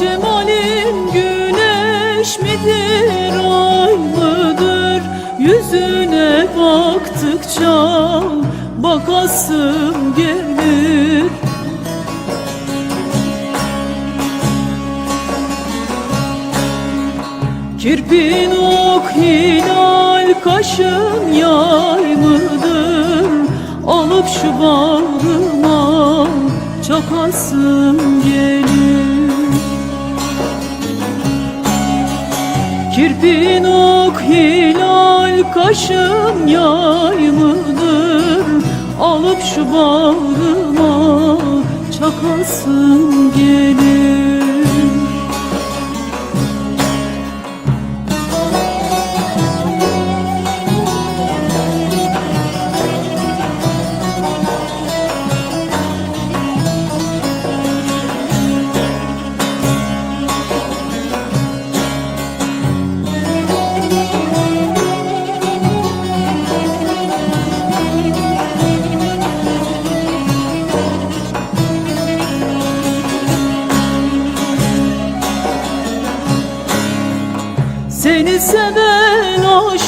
Cemalin güneş midir ay mıdır? Yüzüne baktıkça bakasım gelir. Kirpin ok hilal kaşın yay mıdır? Alıp şu bağrıma çakasım gelir Kirpin ok hilal kaşın yay mıdır? Alıp şu bağrıma çakasım gelir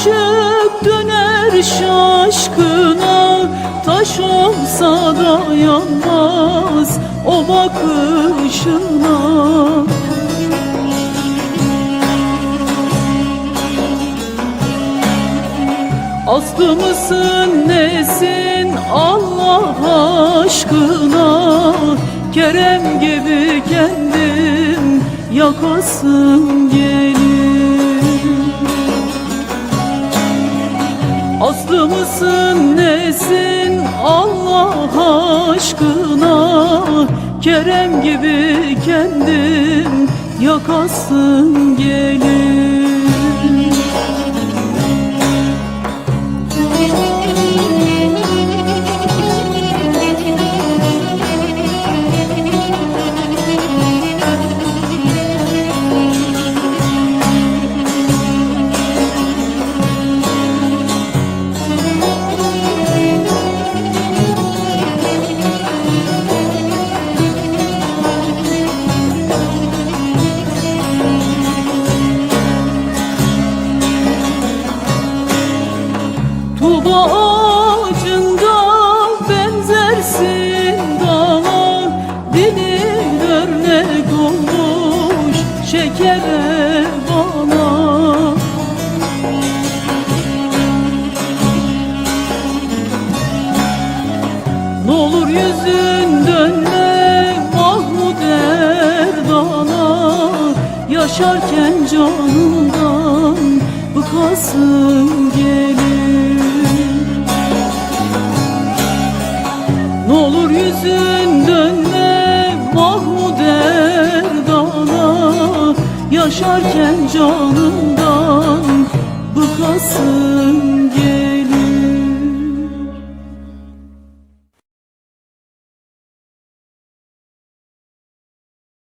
aşık döner şaşkına Taş olsa da yanmaz o bakışına. Aslı mısın nesin Allah aşkına? Kerem gibi kendim yakasım gelir Aslı mısın nesin? Allah aşkına. Kerem gibi kendim yakasım gelir ağacında benzersin dala Dilin örnek olmuş şekere bana. N'olur yüzün dönme Yaşarken canından bıkasın gelir N'olur yüzün dönme Mahmud Erdan'a Yaşarken canından bıkasın